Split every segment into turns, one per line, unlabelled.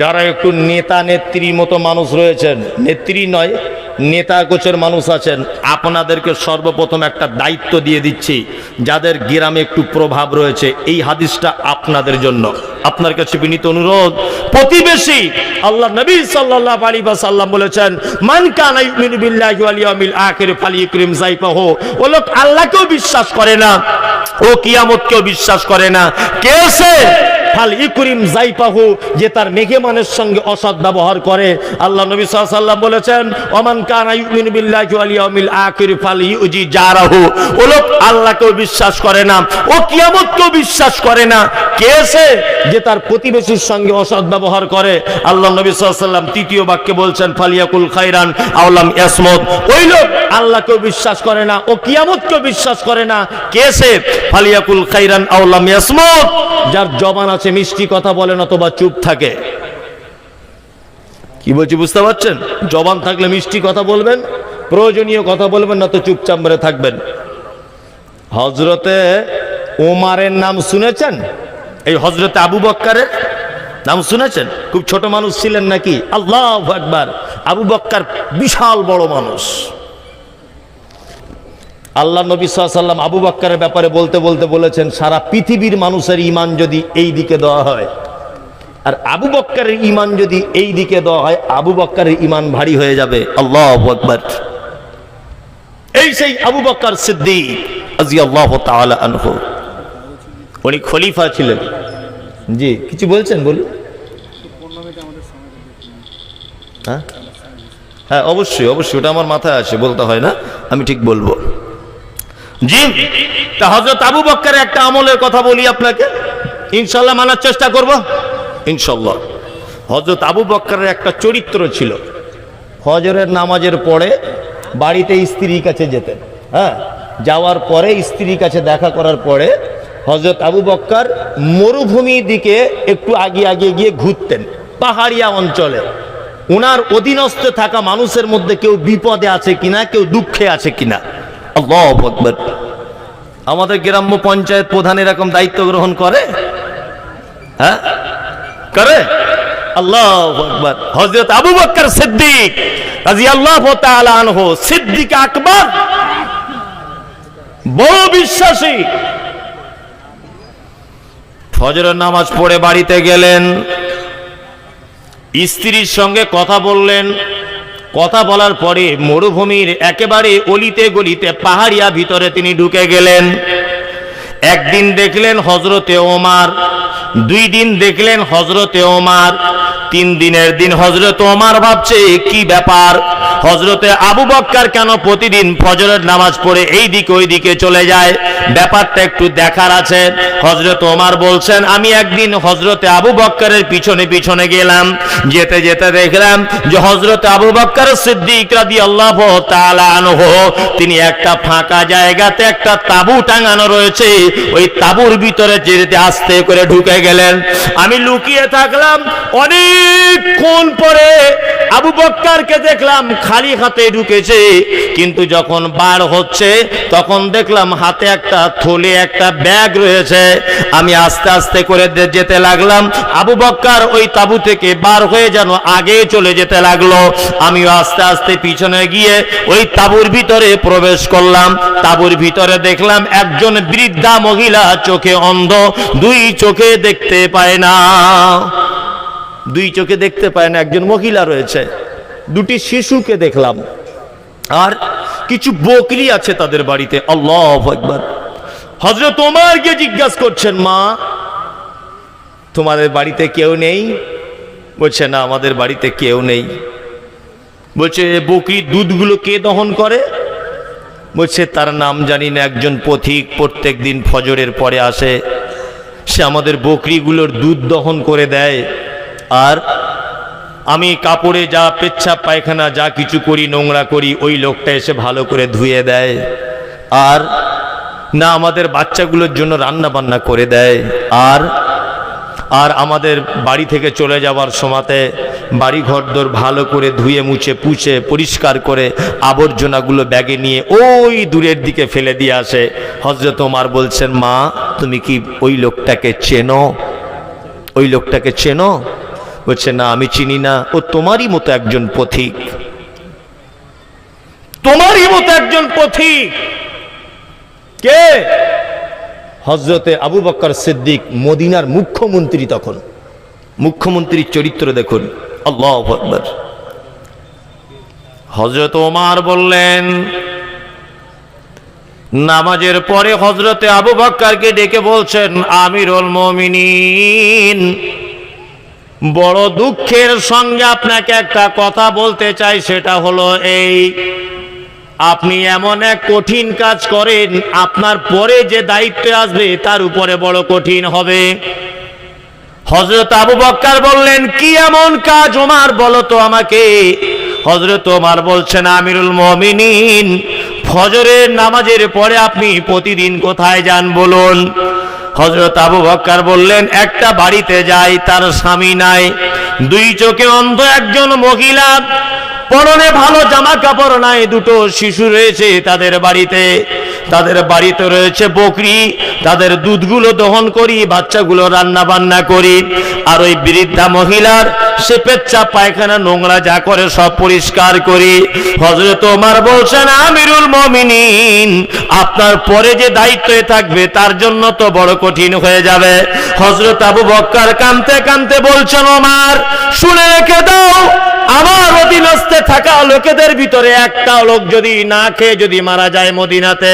যারা একটু নেতা নেত্রীর মতো মানুষ রয়েছেন, নেত্রী নয়, নেতা গোছের মানুষ আছেন, আপনাদেরকে সর্বপ্রথম একটা দায়িত্ব দিয়ে দিচ্ছি, যাদের গ্রামে একটু প্রভাব রয়েছে, এই হাদিসটা আপনাদের জন্য। আপনার কাছে বিনীত অনুরোধ, প্রতিবেশী আল্লাহ নবী সাল্লাল্লাহু আলাইহি ওয়াসাল্লাম বলেছেন, মান কানা ইউমিনু বিল্লাহি ওয়াল ইয়াউমিল আখির ফালিয়ুকরিম যাইফাহু। ও লোক আল্লাহকেও বিশ্বাস করে না, ও কিয়ামতকেও বিশ্বাস করে না। কে সে? ফাল ইকরিম জাইপাহু যে তার মেঘেমানের সঙ্গে অসৎ ব্যবহার করে। আল্লাহ নবী সাল্লাম বলেছেন, ওমান কানা ফাল ইউজি জারাহু। ও লোক আল্লাহকেও বিশ্বাস করে না, ও কিয়ামতকেও বিশ্বাস করে না। কে সে যে তার প্রতিবেশীর সঙ্গে অসৎ ব্যবহার করে? আল্লাহ নবী সাল্লাম তৃতীয় বাক্যে বলছেন, ফালিয়াকুল খাইরান আওলাম ইয়াসমত। ওই লোক আল্লাহকেও বিশ্বাস করে না, ও কিয়ামতকেও বিশ্বাস করে না। কে সে? ফালিয়াকুল খাইরান আওলাম ইয়াসমত। যার জবান আছে মিষ্টি কথা বলেন অথবা চুপ থাকে। কি বলছি বুঝতে পারছেন? জবান থাকলে মিষ্টি কথা বলবেন, প্রয়োজনীয় কথা বলবেন, না তো চুপচাপ মেরে থাকবেন। হজরতে ওমারের নাম শুনেছেন? এই হজরতে আবু বক্কারের নাম শুনেছেন? খুব ছোট মানুষ ছিলেন নাকি? আল্লাহ একবার আবু বক্কার বিশাল বড় মানুষ। আল্লাহ নবী সাল্লাম আবু বক্কারের ব্যাপারে বলতে বলতে বলেছেন, সারা পৃথিবীর মানুষের ইমান যদি এই দিকে দেওয়া হয়, আর আবু বক্কারের ইমান যদি এই দিকে দেওয়া হয়, আবু বক্কারের ইমান ভারী হয়ে যাবে। আল্লাহ আকবার। এই সেই আবু বক্কর সিদ্দিক আনহু। উনি খলিফা ছিলেন। জি, কিছু বলছেন বলুন। হ্যাঁ? হ্যাঁ অবশ্যই অবশ্যই, ওটা আমার মাথায় আছে বলতে হয় না, আমি ঠিক বলব। জি, তা হজরত আবু বক্করের একটা আমলের কথা বলি আপনাকে। ইনশাল্লাহ মানার চেষ্টা করব। ইনশাল্লাহ আবু বক্করের একটা চরিত্র ছিল। নামাজের পরে বাড়িতে স্ত্রীর কাছে যেতেন। হ্যাঁ যাওয়ার পরে স্ত্রীর কাছে দেখা করার পরে হজরত আবু বক্কর মরুভূমির দিকে একটু আগে আগে গিয়ে ঘুরতেন। পাহাড়িয়া অঞ্চলে। ওনার অধীনস্থ থাকা মানুষের মধ্যে কেউ বিপদে আছে কিনা, কেউ দুঃখে আছে কিনা। আল্লাহু আকবার। আমাদের গ্রাম্য পঞ্চায়েত প্রধান এরকম দায়িত্ব গ্রহণ করে? হ্যাঁ? করে? আল্লাহ আকবার। হযরত আবু বকর সিদ্দিক রাদিয়াল্লাহু তাআলা আনহু, সিদ্দিক আকবর, বড় বিশ্বাসী। ফজরের নামাজ পড়ে বাড়িতে গেলেন, স্ত্রীর সঙ্গে কথা বললেন কথা বলার পরে মরুভূমির একেবারে অলিতে গলিতে পাহাড়িয়া ভিতরে তিনি ঢুকে গেলেন। একদিন দেখলেন হজরতে ওমার, দুই দিন দেখলেন হজরতে ওমার, তিন দিনের দিন হজরত ওমার ভাবছে কি ব্যাপার? হজরতে আবু বক্কার কেন প্রতিদিন ফজরের নামাজ পড়ে এই দিক ওই দিকে চলে যায়? ব্যাপারটা একটু দেখার আছে। হজরত ওমার বলছেন, আমি একদিন হজরতে আবু বক্কারের পিছনে পিছনে গেলাম, যেতে যেতে দেখলাম যে হজরতে আবু বক্কর সিদ্দিক রাদি আল্লাহ আনহু, তিনি একটা ফাঁকা জায়গাতে একটা তাবু টাঙানো রয়েছে ওই তাবুর ভিতরে যেতে আস্তে করে ঢুকে গেলেন। আমি লুকিয়ে থাকলাম অনেকক্ষণ পরে আবু বক্কারকে দেখলাম খালি হাতে ঢুকেছে, কিন্তু যখন বার হচ্ছে, তখন দেখলাম হাতে একটা থলে, একটা ব্যাগ রয়েছে। আমি আস্তে আস্তে করে যেতে লাগলাম। আবু বক্কার ওই তাবু থেকে বার হয়ে যেন আগে চলে যেতে লাগল। আমিও আস্তে আস্তে পিছনে গিয়ে ওই তাবুর ভিতরে প্রবেশ করলাম। তাবুর ভিতরে দেখলাম একজন বৃদ্ধা মহিলা চোখে অন্ধ, দুই চোখে দেখতে পায় না। দুই চোখে দেখতে পায় না, একজন মহিলা রয়েছে। দুটি শিশুকে দেখলাম। আর কিছু বকরি আছে তাদের বাড়িতে। আল্লাহ একবার হজরত গিয়ে জিজ্ঞাসা করছেন, মা, তোমাদের বাড়িতে কেউ নেই? বলছে, না, আমাদের বাড়িতে কেউ নেই। বলছে বকরির দুধগুলো কে দহন করে? বলছে, তার নাম জানি না, একজন পথিক প্রত্যেক দিন ফজরের পরে আসে। সে আমাদের বকরিগুলোর দুধ দহন করে দেয়। আর আমি কাপড়ে যা পেচ্ছাপ পায়খানা যা কিছু করি, নোংরা করি, ওই লোকটা এসে ভালো করে ধুয়ে দেয়। আর না আমাদের বাচ্চাগুলোর জন্য রান্না বান্না করে দেয়। আর আর আমাদের বাড়ি থেকে চলে যাওয়ার সময়তে বাড়ি ঘরদোর ভালো করে ধুয়ে মুছে, পুছে, পরিষ্কার করে আবর্জনাগুলো ব্যাগে নিয়ে ওই দূরের দিকে ফেলে দিয়ে আসে। হজরত ওমার বলছেন, মা, তুমি কি ওই লোকটাকে চেনো? ওই লোকটাকে চেনো? বলছে, না, আমি চিনি না। ও তোমারই মতো একজন পথিক। তোমারই মতো একজন পথিক। কে? হজরতে আবু বক্কর সিদ্দিক মদিনার মুখ্যমন্ত্রী তখন। মুখ্যমন্ত্রীর চরিত্র দেখুন। আল্লাহ হজরত ওমার বললেন, নামাজের পরে হজরতে আবু বক্কারকে ডেকে বলছেন, আমিরুল মমিনিন। বড় দুঃখের সঙ্গে আপনাকে একটা কথা বলতে চাই, সেটা হলো এই, আপনি এমন এক কঠিন কাজ করেন, আপনার পরে যে দায়িত্বে আসবে, তার উপরে বড় কঠিন হবে। হজরত আবু বক্কার বললেন, কি এমন কাজ ওমার, বলো তো আমাকে? হজরত ওমার বলছেন, আমিরুল মমিনিন, ফজরের নামাজের পরে আপনি প্রতিদিন কোথায় যান বলুন? হজরত আবু বক্কার বললেন, একটা বাড়িতে যাই, তার স্বামী নাই। দুই চোখে অন্ধ একজন মহিলা। পরনে ভালো জামা কাপড় নাই, দুটো শিশু রয়েছে তাদের বাড়িতে। তাদের বাড়িতে রয়েছে বকরি, তাদের দুধগুলো দহন করি, বাচ্চাগুলো রান্না বান্না করি। আর ওই বৃদ্ধা মহিলার সে পেচ্চা পায়খানা নোংরা যা করে সব পরিষ্কার করি। হজরত ওমার বলছেন, আমিরুল মমিনিন, আপনার পরে যে দায়িত্বে থাকবে, তার জন্য তো বড় কঠিন হয়ে যাবে। হজরত আবু বক্কার কানতে কানতে বলছেন, ওমার, শুনে রেখে দাও আমার অধীনস্থে থাকা লোকেদের ভিতরে একটা লোক যদি না খেয়ে যদি মারা যায় মদিনাতে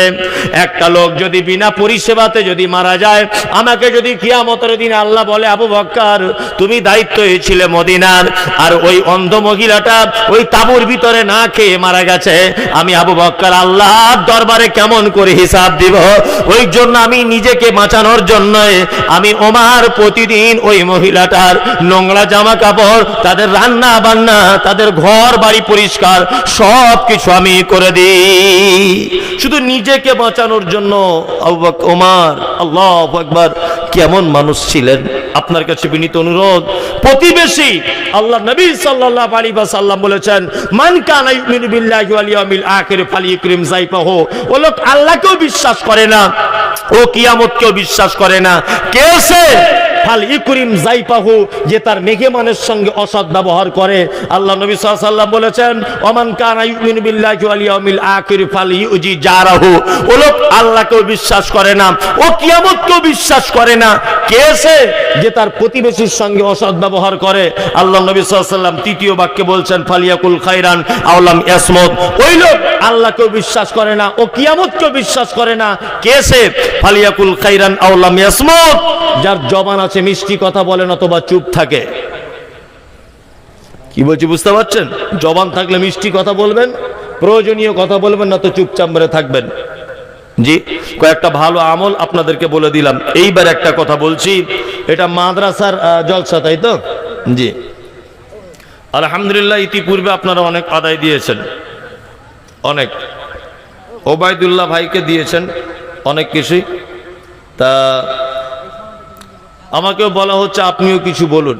একটা লোক যদি বিনা পরিষেবাতে যদি মারা যায়, আমাকে যদি কিয়ামতের দিন আল্লাহ বলে, আবু বক্কার, তুমি দায়িত্ব ছিলে মদিনার, আর ওই অন্ধ মহিলাটা ওই তাবুর ভিতরে না খেয়ে মারা গেছে। আমি আবু বক্কার, আল্লাহর দরবারে কেমন করে হিসাব দিব? ওই জন্য আমি নিজেকে বাঁচানোর জন্য আমি ওমার প্রতিদিন ওই মহিলাটার নোংরা জামা কাপড় তাদের রান্না বান্না তাদের ঘর বাড়ি পরিষ্কার সব কিছু আমি করে দিই। শুধু নিজেকে বাঁচানোর জন্য ওমার, আল্লাহ একবার কেমন মানুষ ছিলেন? আপনার কাছে বিনীত অনুরোধ, প্রতিবেশী আল্লাহ নবী সাল্লাল্লাহু আলাইহি ওয়াসাল্লাম বলেছেন, মান কানা ইউমিনু বিল্লাহি ওয়াল ইয়াউমিল আখির ফালিয়ুকরিম যাইফাহু ও লোক আল্লাহকেও বিশ্বাস করে না, ও কিয়ামতকেও বিশ্বাস করে না। কে সে? ফাল ইকরিম জাইপাহু যে তার মেঘে মানের সঙ্গে অসৎ ব্যবহার করে। আল্লাহ নবী সাল্লাম বলেছেন, ওমান কানা ইউমিনু বিল্লাহি ফাল ইউজি জারাহু। ও লোক আল্লাহকেও বিশ্বাস করে না, ও কিয়ামতকেও বিশ্বাস করে না। কে সে যে তার প্রতিবেশীর সঙ্গে অসৎ ব্যবহার করে? আল্লাহ নবী সাল্লাম তৃতীয় বাক্যে বলছেন, ফালিয়াকুল খাইরান আওলাম ইয়াসমত ওই লোক আল্লাহকেও বিশ্বাস করে না, ও কিয়ামতকেও বিশ্বাস করে না। কে সে? ফালিয়াকুল খাইরান আওলাম ইয়াসমত যার জবান আছে, মিষ্টি কথা বলেন অথবা চুপ থাকে। কি বলছি, বুঝতে পারছেন? জবান থাকলে মিষ্টি কথা বলবেন, প্রয়োজনীয় কথা বলবেন, না তো চুপচাপ মেরে থাকবেন। জি, কয়েকটা ভালো আমল আপনাদেরকে বলে দিলাম। এইবার একটা কথা বলছি, এটা মাদ্রাসার জলসা, তাই তো? জি। আলহামদুলিল্লাহ, ইতিপূর্বে আপনারা অনেক আদায় দিয়েছেন। অনেক। ওবায়দুল্লাহ ভাইকে দিয়েছেন অনেক কিছুই। তা, আমাকেও বলা হচ্ছে, আপনিও কিছু বলুন।